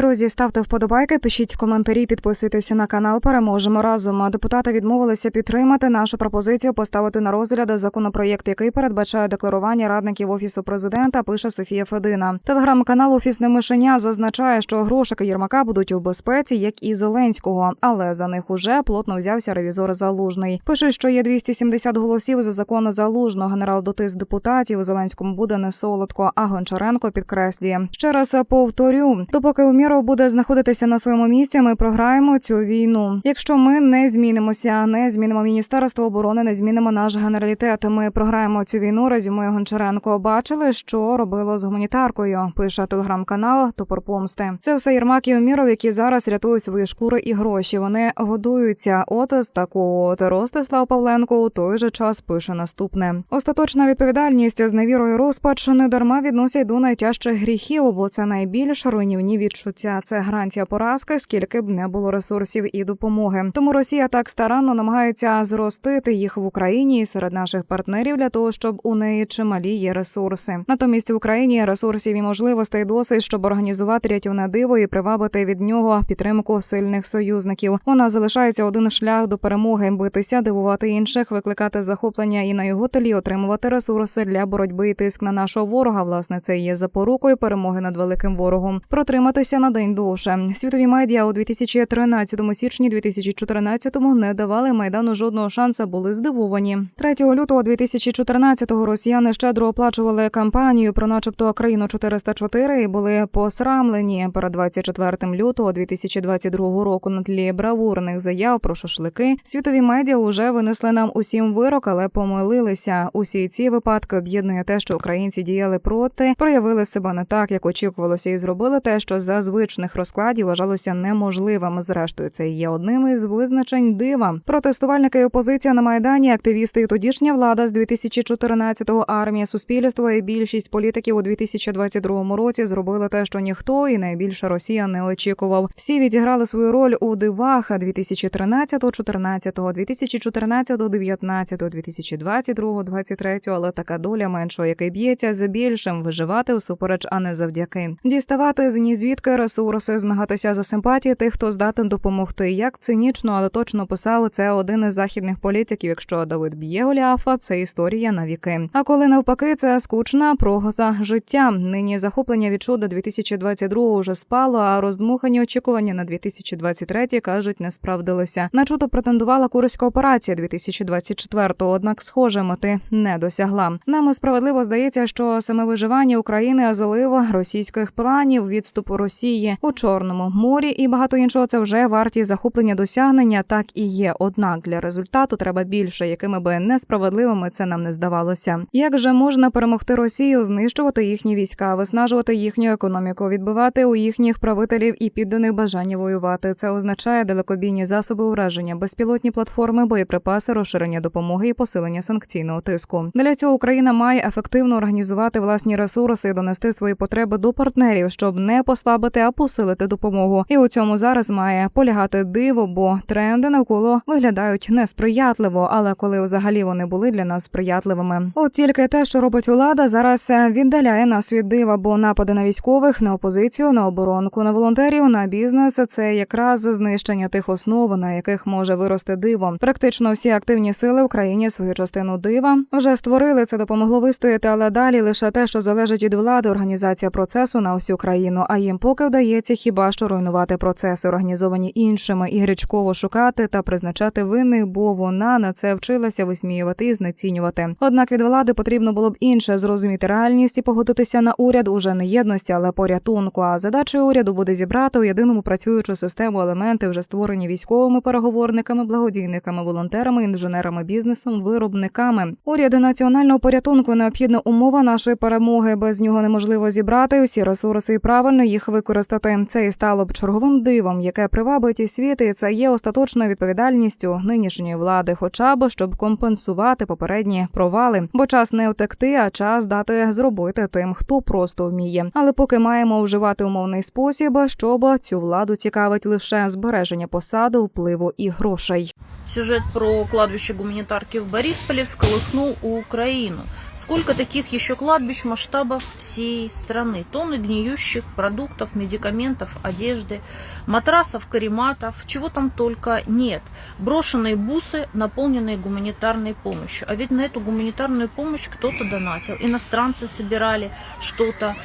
Друзі, ставте вподобайки, пишіть коментарі, підписуйтеся на канал. Переможемо разом. Депутати відмовилися підтримати нашу пропозицію поставити на розгляд законопроєкт, який передбачає декларування радників офісу президента. Пише Софія Федина. Телеграм-канал Офісне мишеня зазначає, що грошики Єрмака будуть у безпеці, як і Зеленського, але за них уже плотно взявся ревізор Залужний. Пише, що є 270 голосів за закон Залужного. Генерал дотис депутатів Зеленському буде не солодко. А Гончаренко підкреслює ще раз повторю: допоки Уміров буде знаходитися на своєму місці, ми програємо цю війну. Якщо ми не змінимося, не змінимо міністерство оборони, не змінимо наш генералітет. Ми програємо цю війну. Резюмує Гончаренко. Бачили, що робило з гуманітаркою. Пише телеграм-канал Топор Помсти. Це все Єрмак і Уміров, які зараз рятують свої шкури і гроші. Вони годуються. От з такого от Ростислав Павленко у той же час пише наступне: остаточна відповідальність з невірою розпач не дарма відносять до найтяжчих гріхів, бо це найбільш руйнівні відчуття. Це гарантія поразки, скільки б не було ресурсів і допомоги. Тому Росія так старанно намагається зростити їх в Україні і серед наших партнерів для того, щоб у неї чималі є ресурси. Натомість в Україні ресурсів і можливостей досить, щоб організувати рятівне диво і привабити від нього підтримку сильних союзників. Вона залишається один шлях до перемоги: битися, дивувати інших, викликати захоплення і на його тлі отримувати ресурси для боротьби і тиск на нашого ворога. Власне, це є запорукою перемоги над великим ворогом. Протриматися на день довше. Світові медіа у 2013 січні 2014-му не давали майдану жодного шанса. Були здивовані. 3 лютого 2014-го росіяни щедро оплачували кампанію про, начебто, країну 404 і були посрамлені перед 24 лютого 2022 року на тлі бравурних заяв про шашлики. Світові медіа уже винесли нам усім вирок, але помилилися. Усі ці випадки об'єднує те, що українці діяли проти, проявили себе не так, як очікувалося, і зробили те, що за звичних розкладів вважалося неможливим. Зрештою, це є одним із визначень дива. Протестувальники і опозиція на майдані, активісти і тодішня влада з 2014-го армія суспільства і більшість політиків у 2022 році зробили те, що ніхто і найбільше Росія не очікував. Всі відіграли свою роль у дивах 2013, 14, 2014, 19, 2022, 23, але така доля меншого, який б'ється за більшим, виживати усупереч, а не завдяки. Діставати з ні звідки ресурси, змагатися за симпатії тих, хто здатен допомогти. Як цинічно, але точно писав це один із західних політиків. Якщо Давид б'є Голіафа, це історія на віки. А коли навпаки, це скучна прогоза життя. Нині захоплення від чуда 2022 вже спало, а роздмухані очікування на 2023 кажуть не справдилися. На чудо претендувала курська операція 2024-го, однак схоже мети не досягла. Нам справедливо здається, що саме виживання України залило російських планів відступу Росії у Чорному морі і багато іншого. Це вже варті захоплення досягнення. Так і є. Однак для результату треба більше, якими би несправедливими це нам не здавалося. Як же можна перемогти Росію, знищувати їхні війська, виснажувати їхню економіку, відбивати у їхніх правителів і підданих бажання воювати? Це означає далекобійні засоби ураження, безпілотні платформи, боєприпаси, розширення допомоги і посилення санкційного тиску. Для цього Україна має ефективно організувати власні ресурси і донести свої потреби до партнерів, щоб не послабити, а посилити допомогу. І у цьому зараз має полягати диво, бо тренди навколо виглядають несприятливо, але коли взагалі вони були для нас сприятливими. От тільки те, що робить влада, зараз віддаляє нас від дива, бо напади на військових, на опозицію, на оборонку, на волонтерів, на бізнес це якраз знищення тих основ, на яких може вирости диво. Практично всі активні сили в країні свою частину дива вже створили. Це допомогло вистояти, але далі лише те, що залежить від влади, організація процесу на всю країну. А їм поки вдається хіба що руйнувати процеси, організовані іншими, і гречково шукати та призначати винних, бо вона на це вчилася висміювати і знецінювати. Однак від влади потрібно було б інше зрозуміти реальність і погодитися на уряд уже не єдності, але порятунку. А задачею уряду буде зібрати у єдиному працюючу систему елементи, вже створені військовими переговорниками, благодійниками, волонтерами, інженерами, бізнесом, виробниками. Уряди національного порятунку необхідна умова нашої перемоги. Без нього неможливо зібрати всі ресурси і правильно їх використати. Це і стало б черговим дивом, яке привабить і світ, і це є остаточною відповідальністю нинішньої влади, хоча б щоб компенсувати попередні провали. Бо час не втекти, а час дати зробити тим, хто просто вміє. Але поки маємо вживати умовний спосіб, щоб цю владу цікавить лише збереження посади, впливу і грошей. Сюжет про кладбище гуманитарки в Борисполе всколыхнул Украину. Сколько таких еще кладбищ в масштабах всей страны? Тонны гниющих продуктов, медикаментов, одежды, матрасов, карематов, чего там только нет. Брошенные бусы, наполненные гуманитарной помощью. А ведь на эту гуманитарную помощь кто-то донатил. Иностранцы собирали что-то,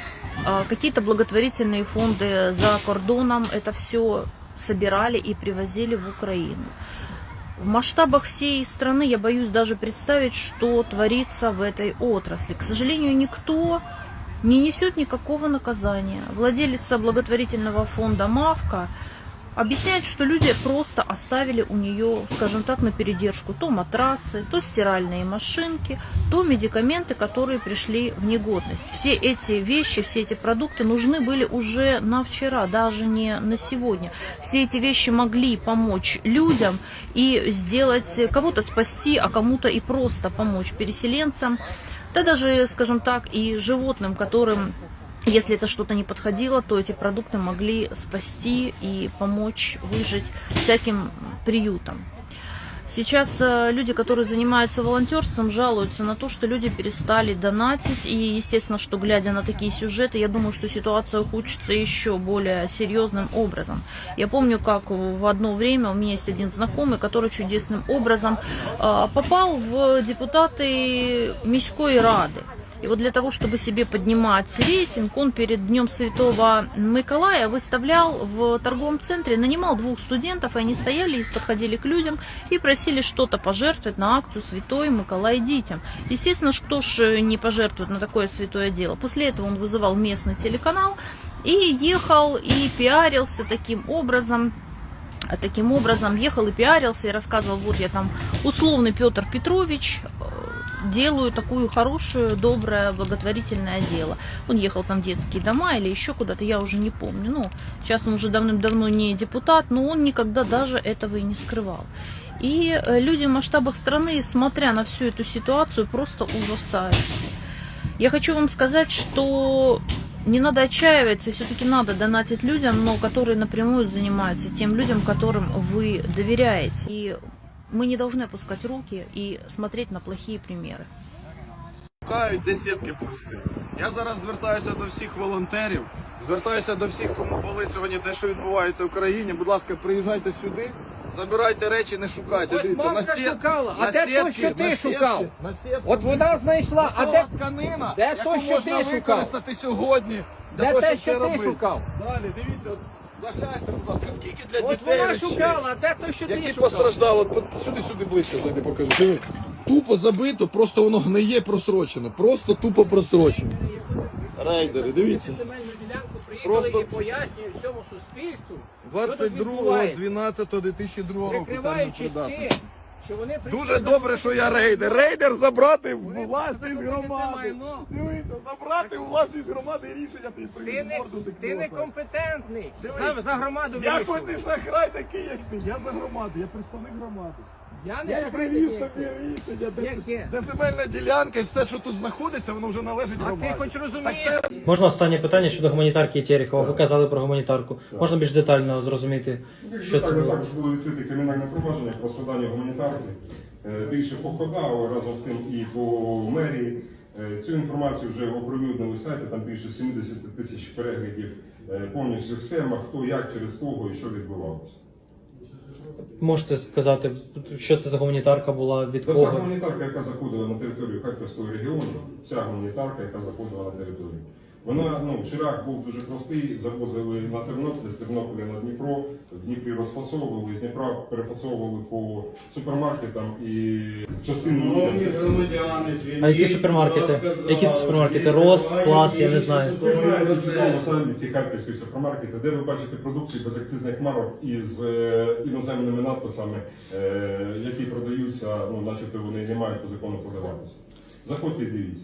а, какие-то благотворительные фонды за кордоном это все собирали и привозили в Украину. В масштабах всей страны я боюсь даже представить, что творится в этой отрасли. К сожалению, никто не несет никакого наказания. Владелица благотворительного фонда «Мавка» объясняет, что люди просто оставили у нее, скажем так, на передержку то матрасы, то стиральные машинки, то медикаменты, которые пришли в негодность. Все эти вещи, все эти продукты нужны были уже на вчера, даже не на сегодня. Все эти вещи могли помочь людям и сделать кого-то спасти, а кому-то и просто помочь переселенцам, да даже, скажем так, и животным, которым если это что-то не подходило, то эти продукты могли спасти и помочь выжить всяким приютам. Сейчас э, люди, которые занимаются волонтерством, жалуются на то, что люди перестали донатить. И, естественно, что глядя на такие сюжеты, я думаю, что ситуация ухудшится еще более серьезным образом. Я помню, как в одно время у меня есть один знакомый, который чудесным образом э, попал в депутаты Міської Рады. И вот для того, чтобы себе поднимать рейтинг, он перед Днем Святого Миколая выставлял в торговом центре, нанимал двух студентов, и они стояли подходили к людям и просили что-то пожертвовать на акцию Святой Миколай детям. Естественно, кто ж не пожертвует на такое святое дело. После этого он вызывал местный телеканал и ехал и пиарился таким образом таким образом ехал и пиарился и рассказывал, вот я там условный Петр Петрович, делаю такую хорошую, доброе, благотворительное дело. Он ехал там в детские дома или еще куда-то, я уже не помню. Ну, сейчас он уже давным-давно не депутат, но он никогда даже этого и не скрывал. И э, люди в масштабах страны, смотря на всю эту ситуацию, просто ужасаются. Я хочу вам сказать, что не надо отчаиваться, все-таки надо донатить людям, но которые напрямую занимаются тем людям, которым вы доверяете. И мы не должны опускать руки и смотреть на плохие примеры. Шукають десятки пустих. Я зараз звертаюся до всіх волонтерів, звертаюся до всіх, кому болить сьогодні те, що відбувається в країні. Будь ласка, приїжджайте сюди, забирайте речі, не шукайте. Ось Дивіться, мамка сет- шукала, а на де то, сетки- що ти на сетки- шукав? На сетки. От вона знайшла, а де, тканина, де яку то, що можна ти шукав? використати сьогодні. для де того, те, щоб що це ти робити. шукав? Далі, дивіться, от, загляньте, будь ласка, скільки для От дітей вона речей. шукала, а де то, що ти Які шукав? постраждали, от, от сюди сюди ближче зайди, покажу. Диви. Тупо забито, просто воно гниє просрочено. Просто тупо просрочено. Рейдери, дивіться. Земельну ділянку приїхали Просто- і пояснюють цьому суспільству, 22.12.2002 року. прикриваючись тим. Що вони Дуже добре, що я рейдер. Рейдер забрати в власність громади. майно. Дивіться, забрати у власність громади рішення ти Ти не, морду ти не компетентний Диви. за, за громаду Як вирішувати. ти шахрай такий, як ти. Я за громаду, я представник громади. Я не Я привіз тобі рішення, де, Яке? де земельна ділянка і все, що тут знаходиться, воно вже належить А громаді. ти хоч розумієш? це Можна останнє питання щодо гуманітарки Терехова. Ви казали про гуманітарку. Можна більш детально зрозуміти, що це Так, було? також було відкрите кримінальне провадження про складання гуманітарки. Е, Більше по ходах, разом з тим і по мерії. Е, Цю інформацію вже оприлюднили сайти, там більше 70 тисяч переглядів, е, повністю схема, хто як, через кого і що відбувалося. Можете сказати, що це за гуманітарка була від Це гуманітарка, яка заходила на територію Харківського регіону, вся гуманітарка, яка заходила на територію. Вона, ну, шлях був дуже простий, завозили на Тернопіль, з Тернополя на Дніпро, в Дніпрі розфасовували, з Дніпра перефасовували по супермаркетам і частину звільніть, А які супермаркети? Які це супермаркети? Рост, клас, я не знаю. Самі ці харківські супермаркети, де ви бачите продукцію без акцизних марок із е, іноземними надписами, е, які продаються, ну, начебто вони не мають по закону продаватися. Заходьте і дивіться.